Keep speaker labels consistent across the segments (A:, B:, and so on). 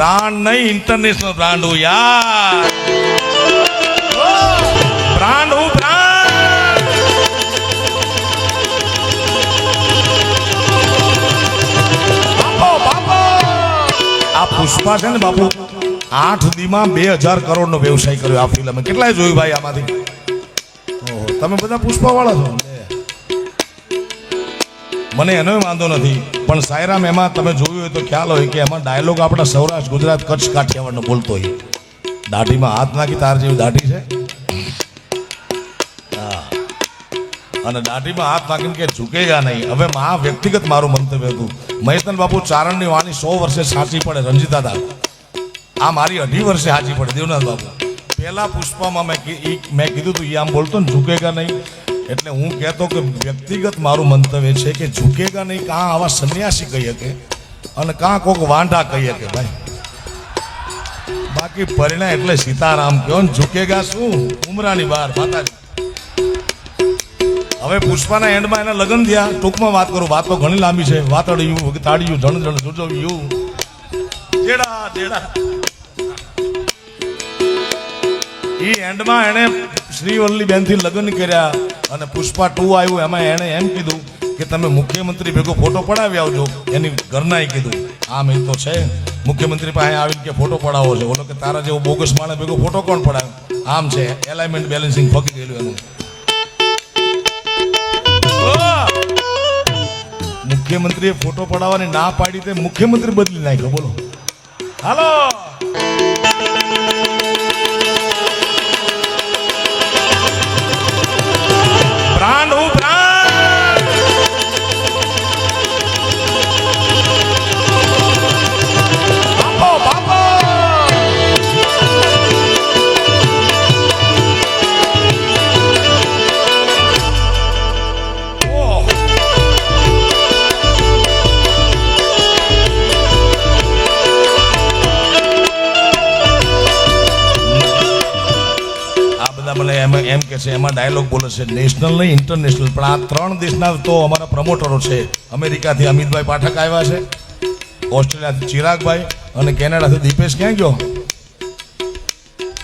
A: Brand નહીં international brand હું યાર. બ્રાન્ડ હું આ પુષ્પા છે ને બાપુ, આઠ દીમાં બે હજાર કરોડનો વ્યવસાય કર્યો આ ફિલ્મે કેટલાય જોયું ભાઈ આમાંથી? તમે બધા પુષ્પા વાળા છો. મને એનો વાંધો નથી, પણ સાયરામ એમાં તમે જોયું હોય તો ખ્યાલ હોય કે એમાં ડાયલોગ આપણા સૌરાષ્ટ્ર, ગુજરાત, કચ્છ, કાઠિયાવાડનો બોલતો હોય. દાઢીમાં હાથ નાખી તાર જેવી દાઢી છે. અને દાઢીમાં હાથ નાખીને કે ઝૂકેગા નહીં. હવે આ વ્યક્તિગત મારું મંતવ્ય હતું. મહેશનલ બાપુ ચારણની વાણી સો વર્ષે સાચી પડે રંજીતા દા આ મારી અઢી વર્ષે સાચી પડે, દેવનાથ બાપુ. પહેલા પુષ્પામાં મેં મેં કીધું તું ઈ આમ બોલતો ને ઝૂકેગા નહીં. એટલે હું કહેતો કે વ્યક્તિગત મારું મંતવ્ય છે કે ઝૂકેગા નહીં, કાં આવા સંન્યાસી કહીએ કે અને કાં કોક વાંઢા કહીએ કે ભાઈ. બાકી પરિણા એટલે સીતારામ કહો ને, ઝૂકેગા શું? ઉમરાની બહાર, માતાજી. હવે પુષ્પાના એન્ડમાં એના લગ્ન થયા. ટૂંકમાં વાત કરું, વાત તો ઘણી લાંબી છે. વાતડ્યું તાળ્યું, જણ જણ, જોજવ્યું. જેડા જેડા. એ એન્ડમાં એણે શ્રીવલ્લી બેનથી લગ્ન કર્યા. અને પુષ્પા ટુ આવ્યું, એમાં એણે એમ કીધું કે તમે મુખ્યમંત્રી ભેગો ફોટો પડાવી આવજો, એની ઘરનાએ કીધું. આમ એ તો છે. મુખ્યમંત્રી પાસે આવીને કે ફોટો પડાવો છે. બોલો કે તારા જેવો બોગસ માણસ ભેગો ફોટો કોણ પડાવે? આમ છે. એલાઇનમેન્ટ બેલેન્સિંગ ફકી ગયેલું એનું. મુખ્યમંત્રીએ ફોટો પડાવવાની ના પાડી તે મુખ્યમંત્રી બદલી નાખ્યો. બોલો. હાલો. છે, એમાં ડાયલોગ બોલે છે નેશનલ નહીં ઇન્ટરનેશનલ પણ આ ત્રણ દેશના તો અમારા પ્રમોટરો છે. અમેરિકાથી અમિતભાઈ પાઠક આવ્યા છે, ઓસ્ટ્રેલિયાથી ચિરાગભાઈ અને કેનેડાથી દીપેશ. ક્યાં ગયો?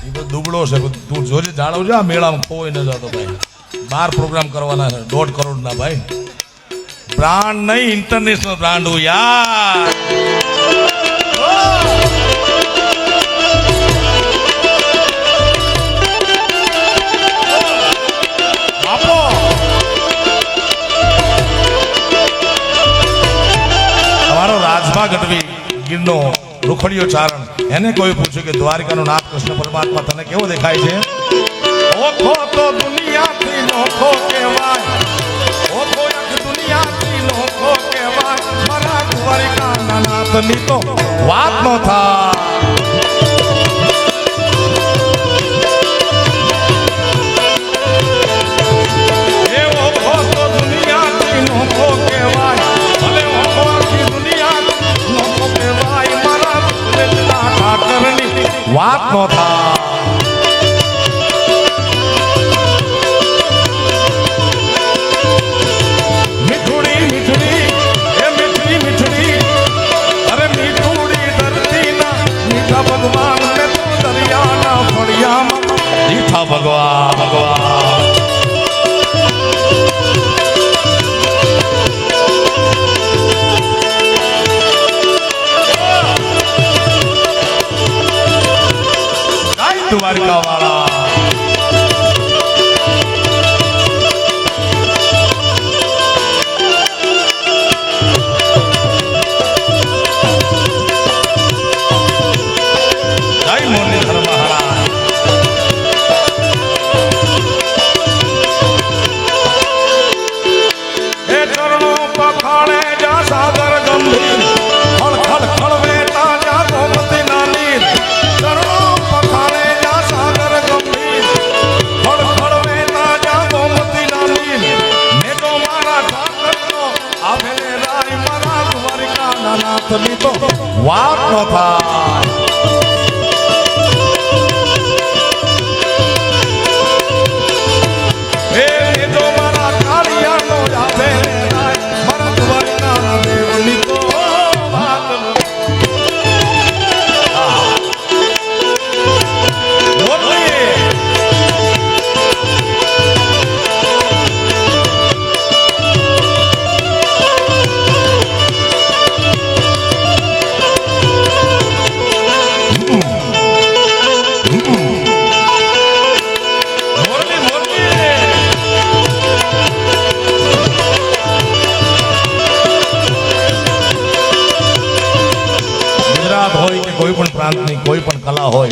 A: એ તો દુબળો છે તું જોજે, જાળવજો, આ મેળામાં કોઈ ન જતો ભાઈ. બાર પ્રોગ્રામ કરવાના છે, દોઢ કરોડના ભાઈ. બ્રાન્ડ નહીં ઇન્ટરનેશનલ બ્રાન્ડ હું યાર. રૂખડીયો ચારણ. એને કોઈ પૂછ્યું કે દ્વારિકાનો નાથ કૃષ્ણ પરમાત્મા તને કેવો દેખાય છે? ઓખો તો દુનિયાથી નોખો કહેવાય. ઓખો એક દુનિયાથી નોખો કહેવાય. મારા દ્વારિકાના નાથની તો વાત ન થાય. જય વાત હોય કે કોઈ પણ પ્રાંતની, કોઈ પણ કલા હોય,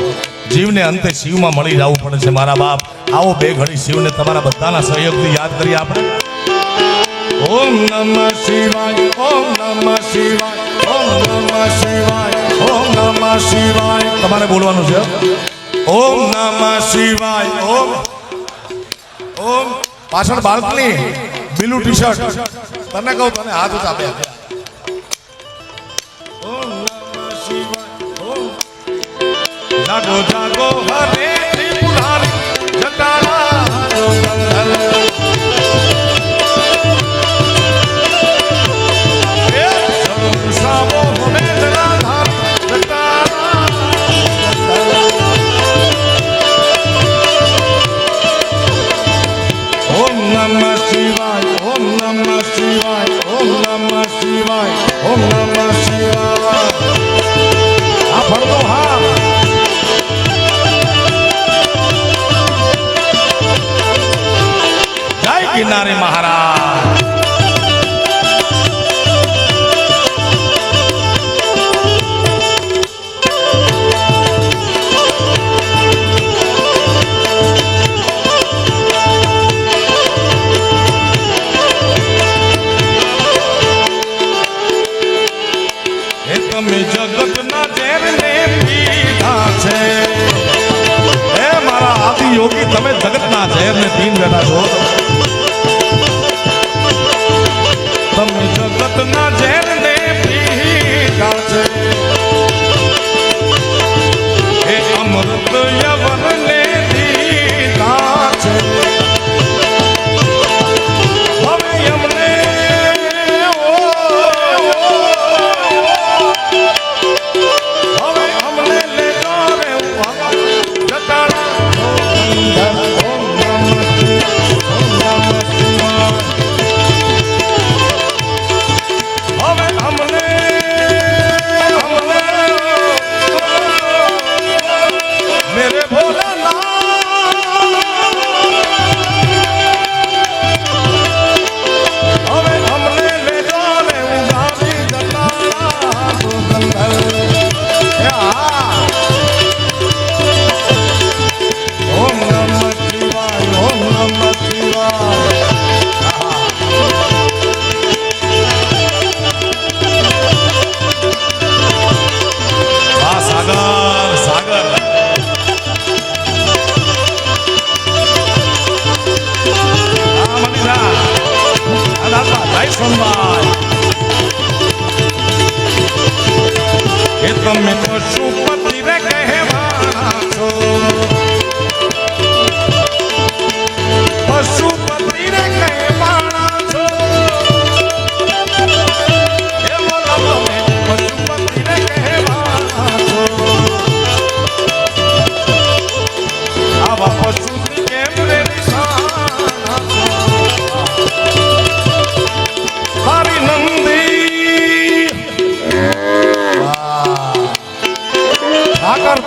A: જીવને અંતે શિવમાં મળી જવું પડે છે મારા બાપ. આવો બે ઘડી શિવને તમારા બધાના સહયોગથી યાદ કરીએ આપણે. ઓમ નમ શિવાય, ઓમ નમ શિવાય, ઓમ નમ શિવાય તમારે બોલવાનું છે? ઓમ નમઃ શિવાય, ઓમ. ઓમ. પાછળ બાળકની બીલું ટી શર્ટ તને કહું તને હાથ ઊંચા ઓમ જાગો જાગો, હરે ત્રિપુરારી જટાળા ગંગલ એ સર્વસાવો હમે જલાધાર જટાળા ઓમ નમઃ શિવાય, ઓમ નમઃ શિવાય. છે. એ મારા આદિ યોગી તમે જગતના ઝેરને પીન બેઠા છો. તમે જગતના ઝેરને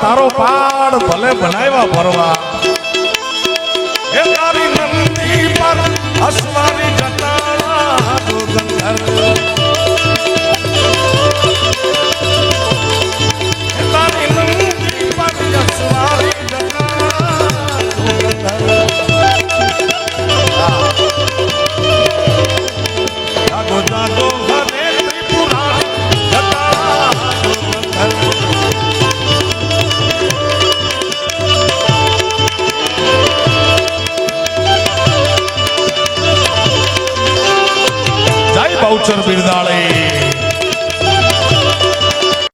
A: તારો પાડ ભલે ભણાવ્યા ભરવા.